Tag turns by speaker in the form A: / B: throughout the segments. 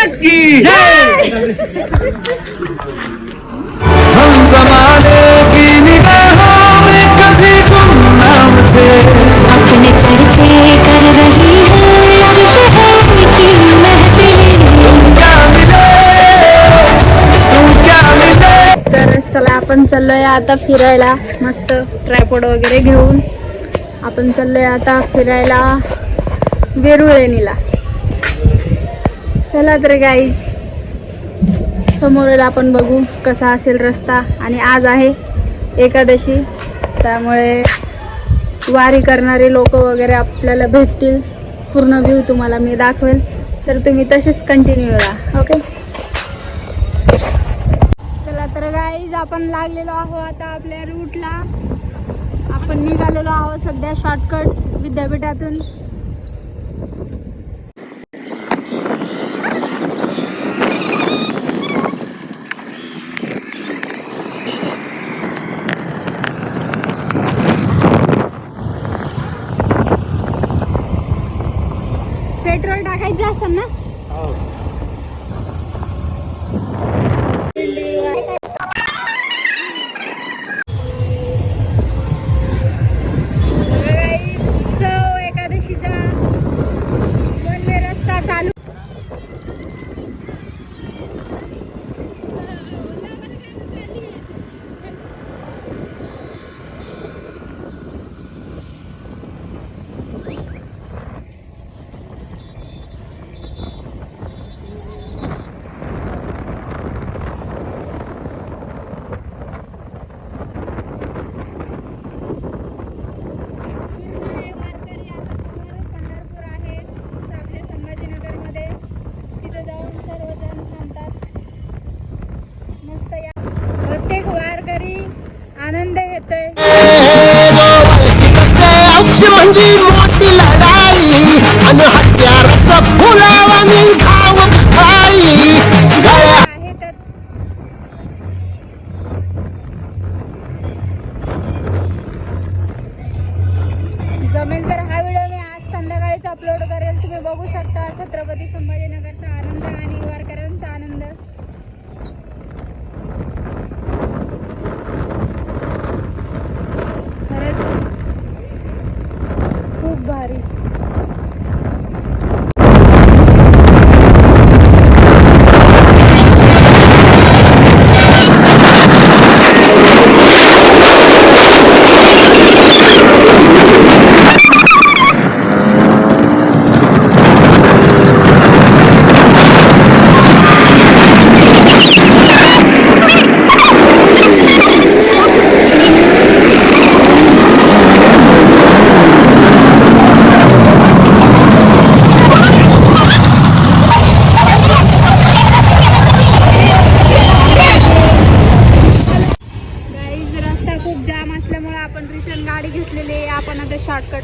A: महाराज की।
B: हम जमाने की निगाहों में कभी गुमनाम थे।
C: अपने चर्चे कर रही है अब शहर की महफिलें।
B: क्या मिले? तुम क्या मिले?
D: तर चला आपण चाललोय आता फिरायला मस्त ट्रायपॉड वगैरे घेऊन. आपण चाललोय आता फिरायला वेरुळेणीला. चला तर गाईज समोरील आपण बघू कसा असेल रस्ता. आणि आज आहे एकादशी त्यामुळे वारी करणारे लोक वगैरे आपल्याला भेटतील. पूर्ण व्ह्यू तुम्हाला मी दाखवेल. तर तुम्ही तसेच कंटिन्यू राहा ओके चला तर गाईज आपण लागलेलो आहोत आता आपल्या रूटला आपण निघालेलो आहोत सध्या शॉर्टकट विद्यापीठातून. टाकायचं असेल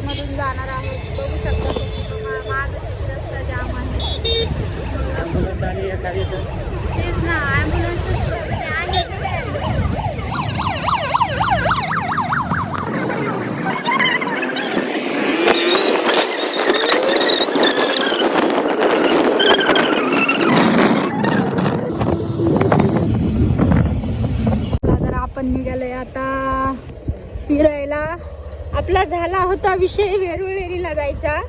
D: मधून जाणार आहोत. बघू शकता तुम्ही. मा- मागं किती रस्ता जाम आहे. तेच ना ॲम्ब्युलन्सच आहे का ambulance? चला तर आपण निघालोय आता फिरायला आपला झाला होता विषय वेरुळेरीला जायचा.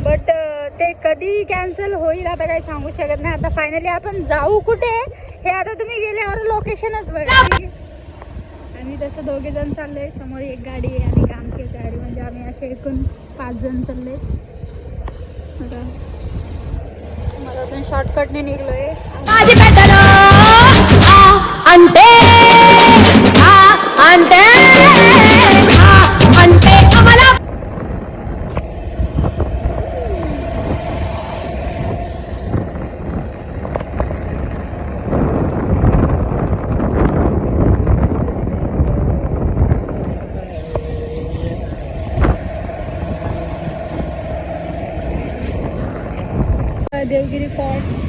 D: बट ते कधी कॅन्सल होईल आता काही सांगू शकत नाही. आता फायनली आपण जाऊ कुठे? हे आता तुम्ही गेल्यावर लोकेशनच बघा. आम्ही तसं दोघे जण चाललोय. समोर एक गाडी आहे आणि काम आमची एक गाडी. म्हणजे आम्ही असे एकूण पाच जण चालले आता मला शॉर्टकटने निघलोय.
C: अंते अंते
D: देवगिरी फॉर्ट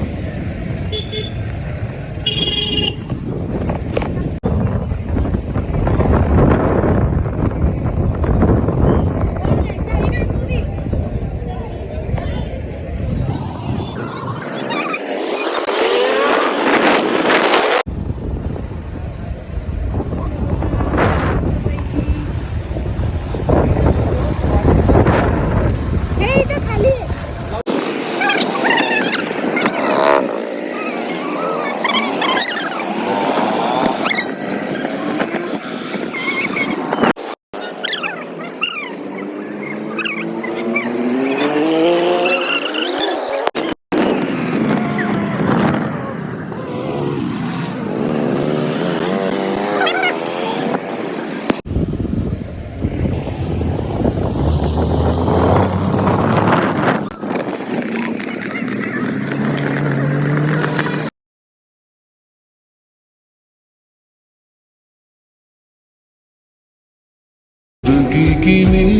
A: की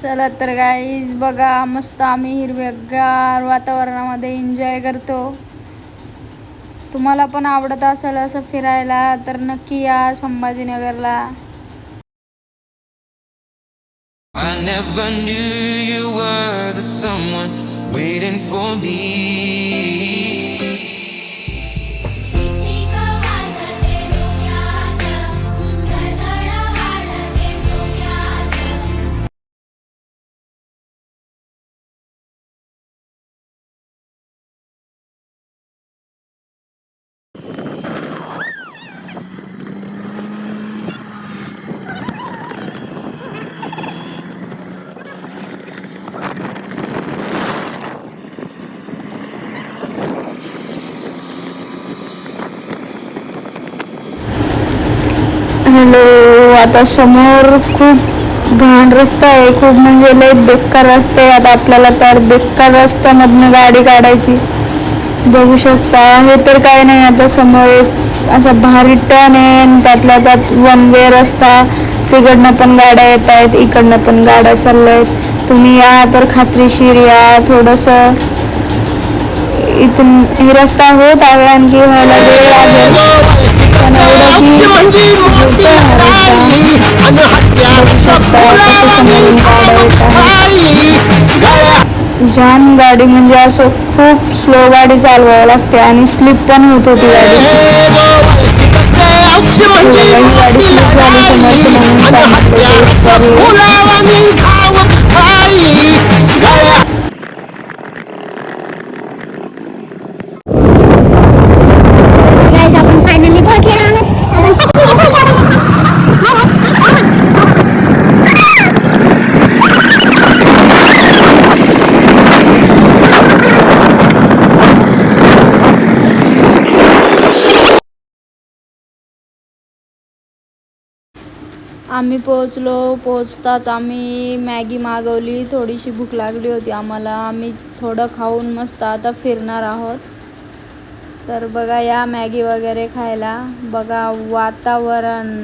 D: चला तर गाईज बघा मस्त आम्ही हिरव्यागार वातावरणामध्ये एन्जॉय करतो तुम्हाला पण आवडत असेल असं फिरायला तर नक्की या संभाजीनगरला
B: I never knew you were the someone waiting for me.
D: आता समोर खूप घाण रस्ता आहे. खूप म्हणजे लय बेकार रस्ता आहे. आता आपल्याला तर बेकार रस्त्यामधनं गाडी काढायची बघू शकता. हे तर काय नाही. आता समोर एक असा भारी टर्न आहे आणि त्यातल्या त्यात वन वे रस्ता. तिकडनं पण गाड्या येत आहेत. इकडनं पण गाड्या चालल्या आहेत. तुम्ही या तर खात्रीशीर या. थोडंसं इथून हे रस्ता होत आहे. आणखी व्हायला वेळ लागेल. पण एवढं जाम गाडी म्हणजे असं खूप स्लो गाडी चालवावी लागते आणि स्लिप पण होत होती गाडी
E: म्हणजे
D: ही गाडी स्लिप झाली समोरची म्हणून सांगितलं ते तरी
E: फुलावानी खाव आई गळ्या
F: गाईज आपण फायनली पोहोचले
D: आम्ही पोहोचलो पोहोचताच आम्ही मॅगी मागवली. थोडीशी भूक लागली होती आम्हाला. आम्ही थोडं खाऊन मस्त आता फिरणार आहोत. तर बघा या मॅगी वगैरे खायला. बघा वातावरण.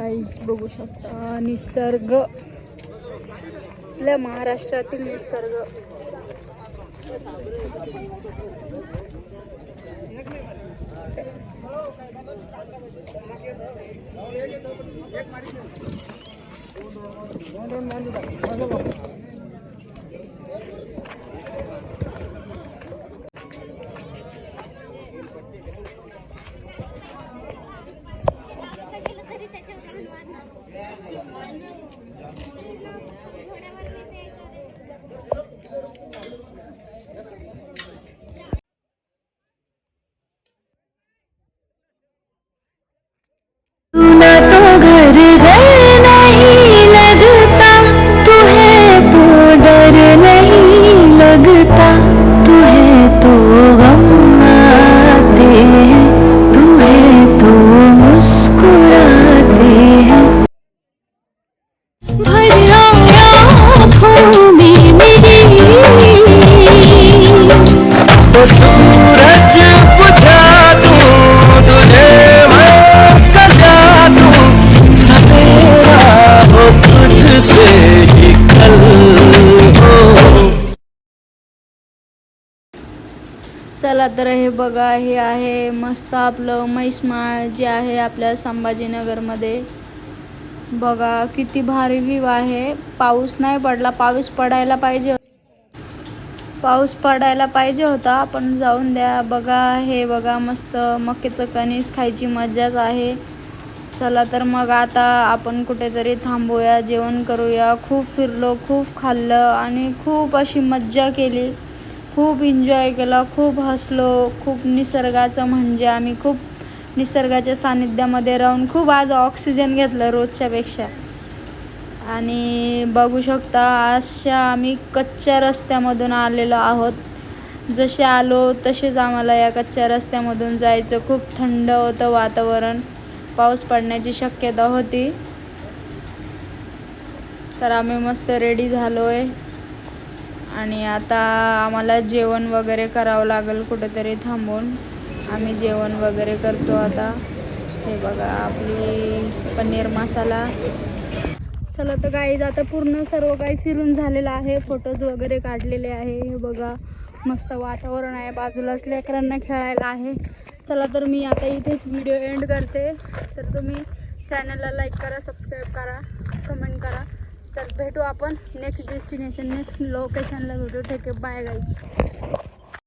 D: साईज बघू शकता. निसर्ग. आपल्या महाराष्ट्रातील निसर्ग.
C: ना
D: चला तर हे बघा हे आहे मस्त आपलं म्हैसमाळ जे आहे आपल्या संभाजीनगरमध्ये. बघा किती भारी व्ह्यू आहे. पाऊस नाही पडला पाऊस पडायला पाहिजे पाऊस पडायला पाहिजे होता आपण जाऊन द्या. बघा हे बघा मस्त मक्याचं कणीस खायची मजाच आहे. चला तर मग आता आपण कुठेतरी थांबूया जेवण करूया. खूप फिरलो खूप खाल्लं आणि खूप अशी मज्जा केली. खूप एन्जॉय केला खूप हसलो खूप निसर्गाचं म्हणजे आम्ही खूप निसर्गाच्या सानिध्यामध्ये राहून खूप आज ऑक्सिजन घेतलं रोजच्यापेक्षा. आणि बघू शकता अशा आम्ही कच्च्या रस्त्यामधून आलेलो आहोत. जसे आलो तसेच आम्हाला या कच्च्या रस्त्यामधून जायचं. खूप थंड होतं वातावरण. पाऊस पडण्याची शक्यता होती. तर आम्ही मस्त रेडी झालो आहे आणि आता आम्हाला जेवण वगैरे करावं लागेल कुठेतरी थांबून. आम्ही जेवण वगैरे करतो आता. हे बघा आपली पनीर मसाला. चला तर गाईज आता पूर्ण सर्व काही फिरून झालेलं आहे. फोटोज वगैरे काढलेले आहे. हे बघा मस्त वातावरण आहे. बाजूलाच लेकरांना खेळायला आहे. चला तर मी आता इथेच व्हिडिओ एंड करते. तर तुम्ही चॅनलला लाईक करा सबस्क्राईब करा कमेंट करा. तर भेटू आपण नेक्स्ट डेस्टिनेशन नेक्स्ट लोकेशनला भेटू. ठीक आहे बाय गाईज